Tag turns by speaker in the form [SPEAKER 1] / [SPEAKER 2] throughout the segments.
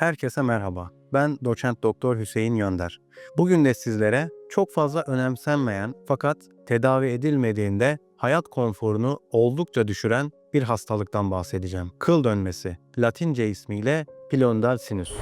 [SPEAKER 1] Herkese merhaba. Ben doçent doktor Hüseyin Yönder. Bugün de sizlere çok fazla önemsenmeyen fakat tedavi edilmediğinde hayat konforunu oldukça düşüren bir hastalıktan bahsedeceğim. Kıl dönmesi, Latince ismiyle pilonidal sinüs.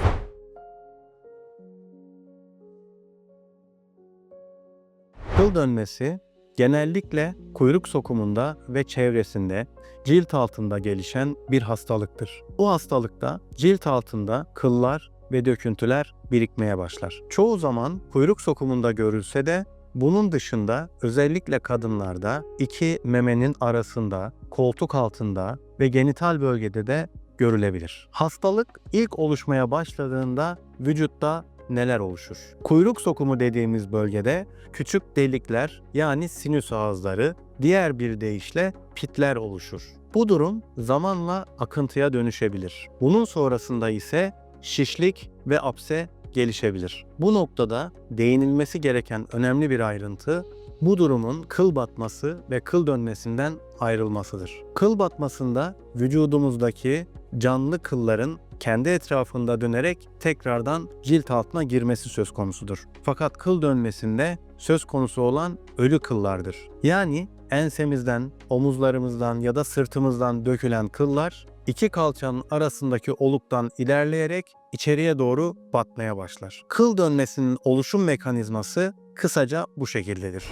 [SPEAKER 1] Kıl dönmesi genellikle kuyruk sokumunda ve çevresinde cilt altında gelişen bir hastalıktır. Bu hastalıkta cilt altında kıllar ve döküntüler birikmeye başlar. Çoğu zaman kuyruk sokumunda görülse de bunun dışında özellikle kadınlarda iki memenin arasında, koltuk altında ve genital bölgede de görülebilir. Hastalık ilk oluşmaya başladığında vücutta neler oluşur? Kuyruk sokumu dediğimiz bölgede küçük delikler yani sinüs ağızları, diğer bir deyişle pitler oluşur. Bu durum zamanla akıntıya dönüşebilir. Bunun sonrasında ise şişlik ve apse gelişebilir. Bu noktada değinilmesi gereken önemli bir ayrıntı bu durumun kıl batması ve kıl dönmesinden ayrılmasıdır. Kıl batmasında vücudumuzdaki canlı kılların kendi etrafında dönerek tekrardan cilt altına girmesi söz konusudur. Fakat kıl dönmesinde söz konusu olan ölü kıllardır. Yani ensemizden, omuzlarımızdan ya da sırtımızdan dökülen kıllar iki kalçanın arasındaki oluktan ilerleyerek içeriye doğru batmaya başlar. Kıl dönmesinin oluşum mekanizması kısaca bu şekildedir.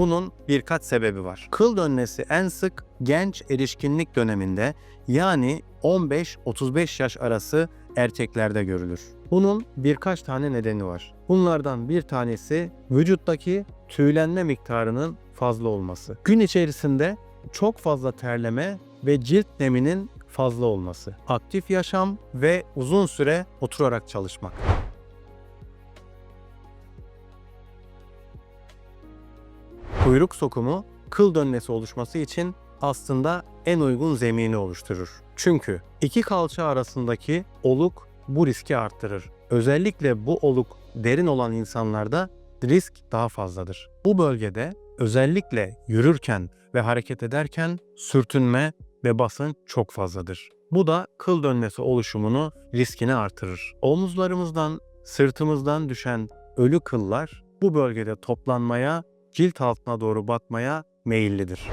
[SPEAKER 1] Bunun birkaç sebebi var. Kıl dönmesi en sık genç erişkinlik döneminde yani 15-35 yaş arası erkeklerde görülür. Bunun birkaç tane nedeni var. Bunlardan bir tanesi vücuttaki tüylenme miktarının fazla olması. Gün içerisinde çok fazla terleme ve cilt neminin fazla olması. Aktif yaşam ve uzun süre oturarak çalışmak. Kuyruk sokumu kıl dönmesi oluşması için aslında en uygun zemini oluşturur. Çünkü iki kalça arasındaki oluk bu riski arttırır. Özellikle bu oluk derin olan insanlarda risk daha fazladır. Bu bölgede özellikle yürürken ve hareket ederken sürtünme ve basınç çok fazladır. Bu da kıl dönmesi oluşumunu riskini artırır. Omuzlarımızdan, sırtımızdan düşen ölü kıllar bu bölgede toplanmaya, cilt altına doğru batmaya meyillidir.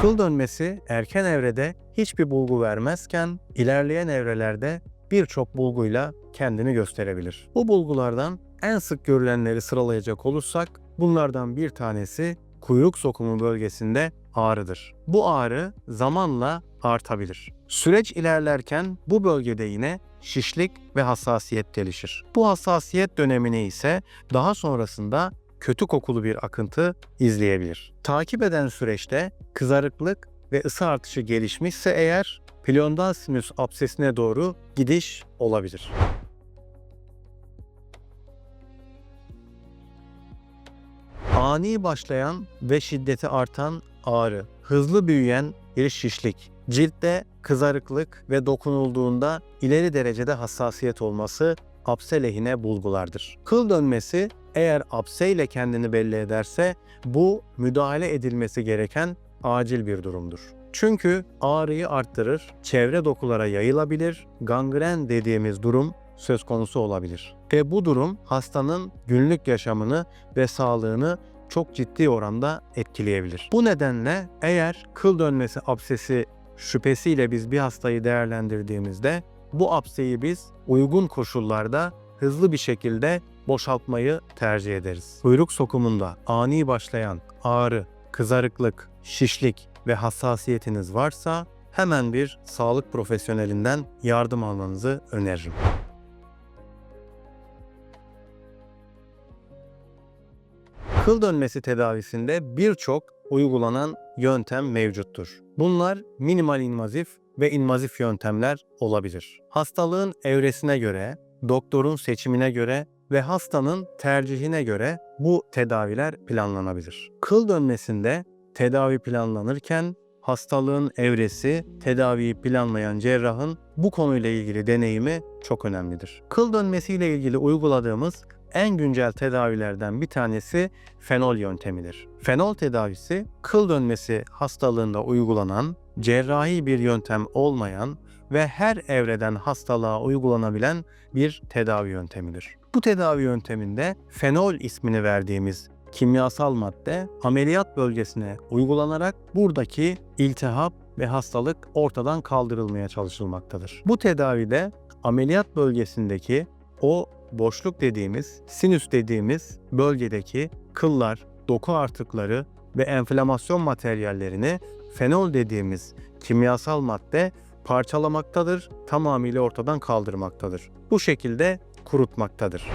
[SPEAKER 1] Kıl dönmesi erken evrede hiçbir bulgu vermezken ilerleyen evrelerde birçok bulguyla kendini gösterebilir. Bu bulgulardan en sık görülenleri sıralayacak olursak bunlardan bir tanesi kuyruk sokumu bölgesinde ağrıdır. Bu ağrı zamanla artabilir. Süreç ilerlerken bu bölgede yine şişlik ve hassasiyet gelişir. Bu hassasiyet dönemini ise daha sonrasında kötü kokulu bir akıntı izleyebilir. Takip eden süreçte kızarıklık ve ısı artışı gelişmişse eğer pilonidal sinüs absesine doğru gidiş olabilir. Ani başlayan ve şiddeti artan ağrı, hızlı büyüyen bir şişlik, ciltte kızarıklık ve dokunulduğunda ileri derecede hassasiyet olması apse lehine bulgulardır. Kıl dönmesi eğer apse ile kendini belli ederse bu müdahale edilmesi gereken acil bir durumdur. Çünkü ağrıyı arttırır, çevre dokulara yayılabilir, gangren dediğimiz durum söz konusu olabilir. Ve bu durum hastanın günlük yaşamını ve sağlığını çok ciddi oranda etkileyebilir. Bu nedenle eğer kıl dönmesi absesi şüphesiyle biz bir hastayı değerlendirdiğimizde bu apseyi biz uygun koşullarda hızlı bir şekilde boşaltmayı tercih ederiz. Kuyruk sokumunda ani başlayan ağrı, kızarıklık, şişlik ve hassasiyetiniz varsa hemen bir sağlık profesyonelinden yardım almanızı öneririm. Kıl dönmesi tedavisinde birçok uygulanan yöntem mevcuttur. Bunlar minimal invazif ve invazif yöntemler olabilir. Hastalığın evresine göre, doktorun seçimine göre ve hastanın tercihine göre bu tedaviler planlanabilir. Kıl dönmesinde tedavi planlanırken hastalığın evresi, tedaviyi planlayan cerrahın bu konuyla ilgili deneyimi çok önemlidir. Kıl dönmesiyle ilgili uyguladığımız en güncel tedavilerden bir tanesi fenol yöntemidir. Fenol tedavisi kıl dönmesi hastalığında uygulanan, cerrahi bir yöntem olmayan ve her evreden hastalığa uygulanabilen bir tedavi yöntemidir. Bu tedavi yönteminde fenol ismini verdiğimiz kimyasal madde ameliyat bölgesine uygulanarak buradaki iltihap ve hastalık ortadan kaldırılmaya çalışılmaktadır. Bu tedavide ameliyat bölgesindeki o boşluk dediğimiz, sinüs dediğimiz bölgedeki kıllar, doku artıkları ve enflamasyon materyallerini fenol dediğimiz kimyasal madde parçalamaktadır, tamamıyla ortadan kaldırmaktadır. Bu şekilde kurutmaktadır.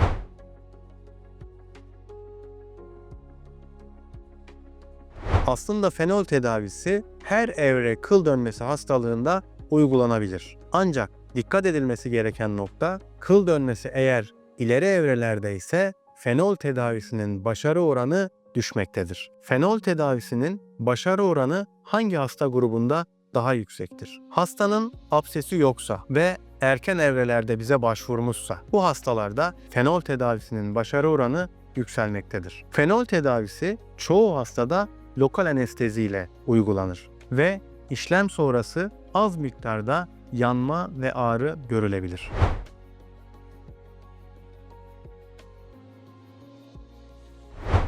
[SPEAKER 1] Aslında fenol tedavisi her evre kıl dönmesi hastalığında uygulanabilir. Ancak dikkat edilmesi gereken nokta kıl dönmesi eğer ileri evrelerde ise fenol tedavisinin başarı oranı düşmektedir. Fenol tedavisinin başarı oranı hangi hasta grubunda daha yüksektir? Hastanın absesi yoksa ve erken evrelerde bize başvurmuşsa bu hastalarda fenol tedavisinin başarı oranı yükselmektedir. Fenol tedavisi çoğu hastada lokal anestezi ile uygulanır ve işlem sonrası az miktarda yanma ve ağrı görülebilir.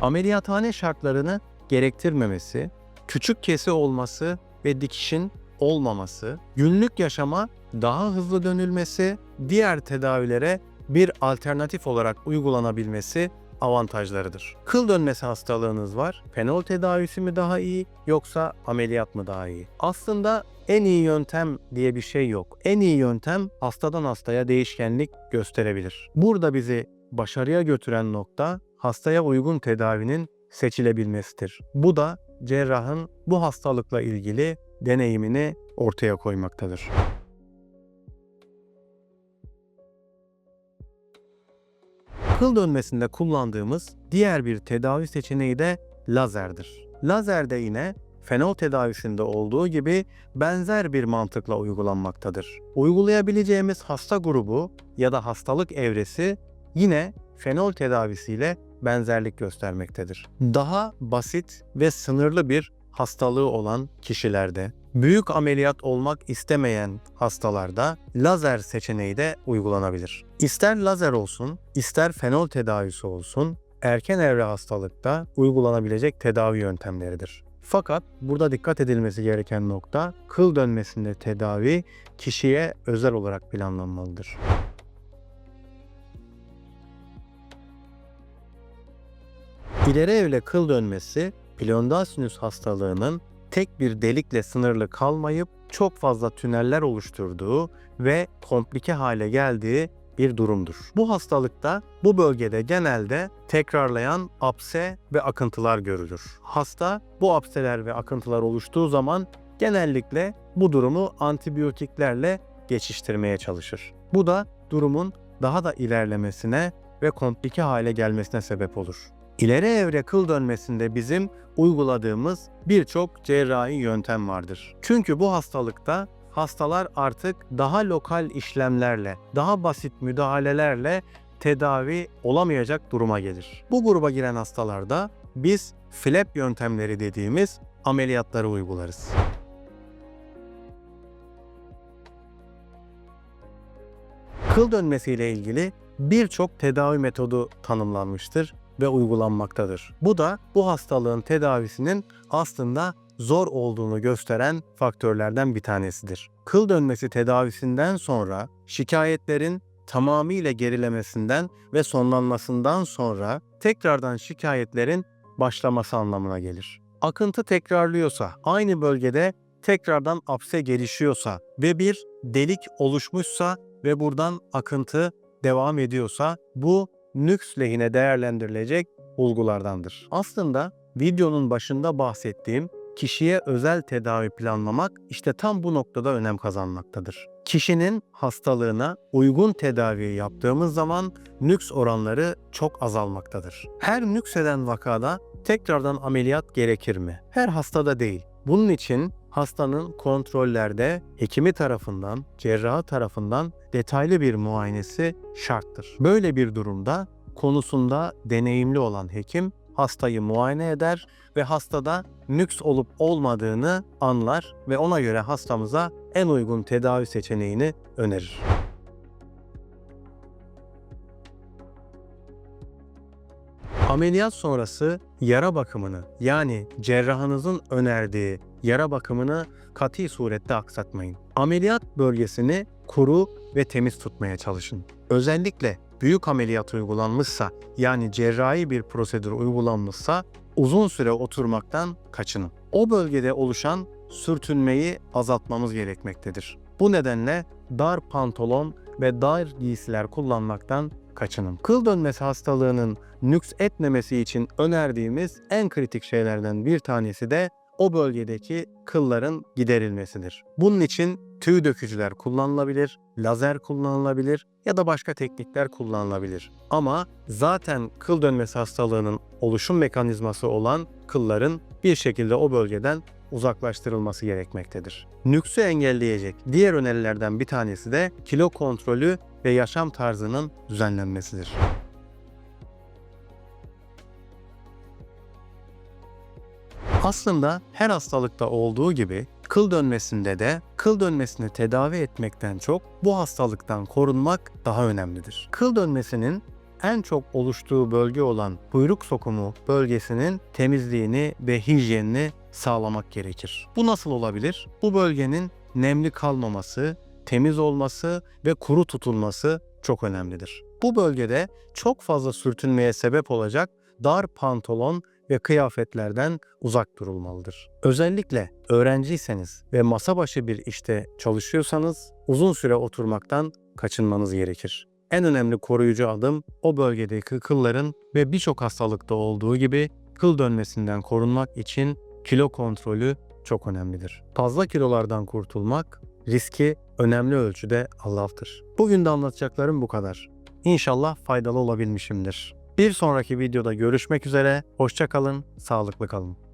[SPEAKER 1] Ameliyathane şartlarını gerektirmemesi, küçük kesi olması ve dikişin olmaması, günlük yaşama daha hızlı dönülmesi, diğer tedavilere bir alternatif olarak uygulanabilmesi avantajlarıdır. Kıl dönmesi hastalığınız var. Fenol tedavisi mi daha iyi yoksa ameliyat mı daha iyi? Aslında en iyi yöntem diye bir şey yok. En iyi yöntem hastadan hastaya değişkenlik gösterebilir. Burada bizi başarıya götüren nokta hastaya uygun tedavinin seçilebilmesidir. Bu da cerrahın bu hastalıkla ilgili deneyimini ortaya koymaktadır. Kıl dönmesinde kullandığımız diğer bir tedavi seçeneği de lazerdir. Lazer de yine fenol tedavisinde olduğu gibi benzer bir mantıkla uygulanmaktadır. Uygulayabileceğimiz hasta grubu ya da hastalık evresi yine fenol tedavisiyle benzerlik göstermektedir. Daha basit ve sınırlı bir hastalığı olan kişilerde, büyük ameliyat olmak istemeyen hastalarda lazer seçeneği de uygulanabilir. İster lazer olsun, ister fenol tedavisi olsun, erken evre hastalıkta uygulanabilecek tedavi yöntemleridir. Fakat burada dikkat edilmesi gereken nokta kıl dönmesinde tedavi kişiye özel olarak planlanmalıdır. İleri evre kıl dönmesi sinüs hastalığının tek bir delikle sınırlı kalmayıp çok fazla tüneller oluşturduğu ve komplike hale geldiği bir durumdur. Bu hastalıkta bu bölgede genelde tekrarlayan apse ve akıntılar görülür. Hasta bu apseler ve akıntılar oluştuğu zaman genellikle bu durumu antibiyotiklerle geçiştirmeye çalışır. Bu da durumun daha da ilerlemesine ve komplike hale gelmesine sebep olur. İleri evre kıl dönmesinde bizim uyguladığımız birçok cerrahi yöntem vardır. Çünkü bu hastalıkta hastalar artık daha lokal işlemlerle, daha basit müdahalelerle tedavi olamayacak duruma gelir. Bu gruba giren hastalarda biz flap yöntemleri dediğimiz ameliyatları uygularız. Kıl dönmesiyle ilgili birçok tedavi metodu tanımlanmıştır ve uygulanmaktadır. Bu da bu hastalığın tedavisinin aslında zor olduğunu gösteren faktörlerden bir tanesidir. Kıl dönmesi tedavisinden sonra şikayetlerin tamamıyla gerilemesinden ve sonlanmasından sonra tekrardan şikayetlerin başlaması anlamına gelir. Akıntı tekrarlıyorsa, aynı bölgede tekrardan apse gelişiyorsa ve bir delik oluşmuşsa ve buradan akıntı devam ediyorsa bu nüks lehine değerlendirilecek bulgulardandır. Aslında videonun başında bahsettiğim kişiye özel tedavi planlamak işte tam bu noktada önem kazanmaktadır. Kişinin hastalığına uygun tedavi yaptığımız zaman nüks oranları çok azalmaktadır. Her nükseden vakada tekrardan ameliyat gerekir mi? Her hastada değil. Bunun için hastanın kontrollerde hekimi tarafından, cerrahı tarafından detaylı bir muayenesi şarttır. Böyle bir durumda konusunda deneyimli olan hekim hastayı muayene eder ve hastada nüks olup olmadığını anlar ve ona göre hastamıza en uygun tedavi seçeneğini önerir. Ameliyat sonrası yara bakımını yani cerrahınızın önerdiği yara bakımını kati surette aksatmayın. Ameliyat bölgesini kuru ve temiz tutmaya çalışın. Özellikle büyük ameliyat uygulanmışsa yani cerrahi bir prosedür uygulanmışsa uzun süre oturmaktan kaçının. O bölgede oluşan sürtünmeyi azaltmamız gerekmektedir. Bu nedenle dar pantolon ve dar giysiler kullanmaktan kaçının. Kıl dönmesi hastalığının nüks etmemesi için önerdiğimiz en kritik şeylerden bir tanesi de o bölgedeki kılların giderilmesidir. Bunun için tüy dökücüler kullanılabilir, lazer kullanılabilir ya da başka teknikler kullanılabilir. Ama zaten kıl dönmesi hastalığının oluşum mekanizması olan kılların bir şekilde o bölgeden uzaklaştırılması gerekmektedir. Nüksü engelleyecek diğer önerilerden bir tanesi de kilo kontrolü ve yaşam tarzının düzenlenmesidir. Aslında her hastalıkta olduğu gibi kıl dönmesinde de kıl dönmesini tedavi etmekten çok bu hastalıktan korunmak daha önemlidir. Kıl dönmesinin en çok oluştuğu bölge olan kuyruk sokumu bölgesinin temizliğini ve hijyenini sağlamak gerekir. Bu nasıl olabilir? Bu bölgenin nemli kalmaması, temiz olması ve kuru tutulması çok önemlidir. Bu bölgede çok fazla sürtünmeye sebep olacak dar pantolon ve kıyafetlerden uzak durulmalıdır. Özellikle öğrenciyseniz ve masa başı bir işte çalışıyorsanız uzun süre oturmaktan kaçınmanız gerekir. En önemli koruyucu adım o bölgedeki kılların ve birçok hastalıkta olduğu gibi kıl dönmesinden korunmak için kilo kontrolü çok önemlidir. Fazla kilolardan kurtulmak riski önemli ölçüde azaltır. Bugün de anlatacaklarım bu kadar. İnşallah faydalı olabilmişimdir. Bir sonraki videoda görüşmek üzere. Hoşça kalın, sağlıklı kalın.